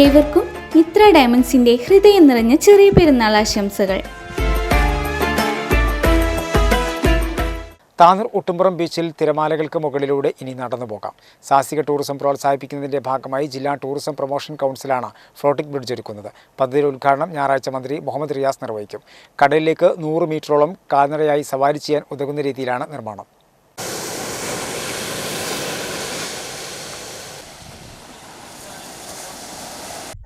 ഏവർക്കും മിത്ര ഡയമണ്ട്സിന്റെ ഹൃദയം നിറഞ്ഞ ചെറിയ പെരുന്നാൾ ആശംസകൾ. താനൂർ ഒട്ടുംപുറം ബീച്ചിൽ തിരമാലകൾക്ക് മുകളിലൂടെ ഇനി നടന്നു പോകാം. സാഹസിക ടൂറിസം പ്രോത്സാഹിപ്പിക്കുന്നതിന്റെ ഭാഗമായി ജില്ലാ ടൂറിസം പ്രൊമോഷൻ കൗൺസിലാണ് ഫ്ലോട്ടിംഗ് ബ്രിഡ്ജ് ഒരുക്കുന്നത്. പദ്ധതിയുടെ ഉദ്ഘാടനം ഞായറാഴ്ച മന്ത്രി മുഹമ്മദ് റിയാസ് നിർവഹിക്കും. കടലിലേക്ക് നൂറ് മീറ്ററോളം കാൽനടയായി സവാരി ചെയ്യാൻ ഉതകുന്ന രീതിയിലാണ് നിർമ്മാണം.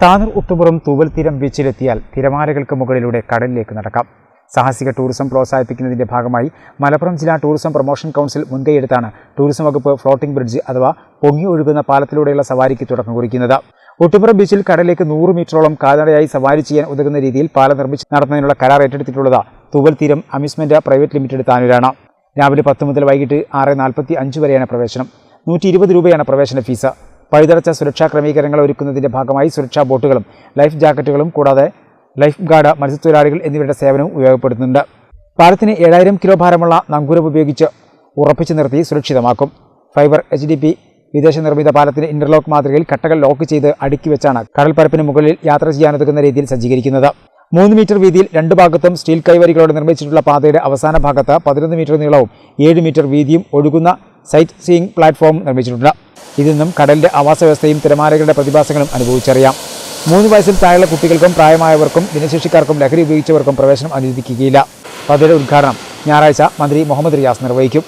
താനൂർ ഉത്തുപുറം തൂവൽ തീരം ബീച്ചിലെത്തിയാൽ തിരമാലകൾക്ക് മുകളിലൂടെ കടലിലേക്ക് നടക്കാം. സാഹസിക ടൂറിസം പ്രോത്സാഹിപ്പിക്കുന്നതിന്റെ ഭാഗമായി മലപ്പുറം ജില്ലാ ടൂറിസം പ്രൊമോഷൻ കൗൺസിൽ മുൻകൈയെടുത്താണ് ടൂറിസം വകുപ്പ് ഫ്ലോട്ടിംഗ് ബ്രിഡ്ജ് അഥവാ പൊങ്ങി ഒഴുകുന്ന പാലത്തിലൂടെയുള്ള സവാരിക്ക് തുടക്കം കുറിക്കുന്നത്. ഒട്ടുപുറം ബീച്ചിൽ കടലിലേക്ക് നൂറ് മീറ്ററോളം കാൽനടയായി സവാരി ചെയ്യാൻ ഉതകുന്ന രീതിയിൽ പാലം നിർമ്മിച്ച് നടത്തുന്നതിനുള്ള കരാർ ഏറ്റെടുത്തിട്ടുള്ളത് തൂവൽ തീരം അമ്യൂസ്മെന്റ് പ്രൈവറ്റ് ലിമിറ്റഡ് താനൂരാണ്. രാവിലെ പത്ത് മുതൽ വൈകിട്ട് ആറ് നാൽപ്പത്തി അഞ്ച് വരെയാണ് പ്രവേശനം. നൂറ്റി ഇരുപത് രൂപയാണ് പ്രവേശന ഫീസ്. പഴുതടച്ച സുരക്ഷാ ക്രമീകരണങ്ങൾ ഒരുക്കുന്നതിന്റെ ഭാഗമായി സുരക്ഷാ ബോട്ടുകളും ലൈഫ് ജാക്കറ്റുകളും കൂടാതെ ലൈഫ് ഗാർഡ് മത്സ്യത്തൊഴിലാളികൾ എന്നിവരുടെ സേവനവും ഉപയോഗപ്പെടുത്തുന്നുണ്ട്. പാലത്തിന് ഏഴായിരം കിലോ ഭാരമുള്ള നങ്കൂരം ഉപയോഗിച്ച് ഉറപ്പിച്ചു നിർത്തി സുരക്ഷിതമാക്കും. ഫൈബർ എച്ച് ഡി പി വിദേശ നിർമ്മിത പാലത്തിന് ഇന്റർലോക്ക് മാതൃകയിൽ കട്ടകൾ ലോക്ക് ചെയ്ത് അടുക്കി വെച്ചാണ് കടൽപ്പരപ്പിന് മുകളിൽ യാത്ര ചെയ്യാനൊതുക്കുന്ന രീതിയിൽ സജ്ജീകരിക്കുന്നത്. മൂന്ന് മീറ്റർ വീതിയിൽ രണ്ട് ഭാഗത്തും സ്റ്റീൽ കൈവരികളോട് നിർമ്മിച്ചിട്ടുള്ള പാതയുടെ അവസാന ഭാഗത്ത് പതിനൊന്ന് മീറ്റർ നീളവും ഏഴ് മീറ്റർ വീതിയും ഒഴുകുന്ന സൈറ്റ് സീയിങ് പ്ലാറ്റ്ഫോം നിർമ്മിച്ചിട്ടുണ്ട്. ഇതിൽ നിന്നും കടലിന്റെ ആവാസ വ്യവസ്ഥയും തിരമാലകളുടെ പ്രതിഭാസങ്ങളും അനുഭവിച്ചറിയാം. മൂന്ന് വയസ്സിൽ താഴെയുള്ള കുട്ടികൾക്കും പ്രായമായവർക്കും ഭിന്നശേഷിക്കാർക്കും ലഹരി ഉപയോഗിച്ചവർക്കും പ്രവേശനം അനുവദിക്കുകയില്ല. പദ്ധതിയുടെ ഉദ്ഘാടനം ഞായറാഴ്ച മന്ത്രി മുഹമ്മദ് റിയാസ് നിർവഹിക്കും.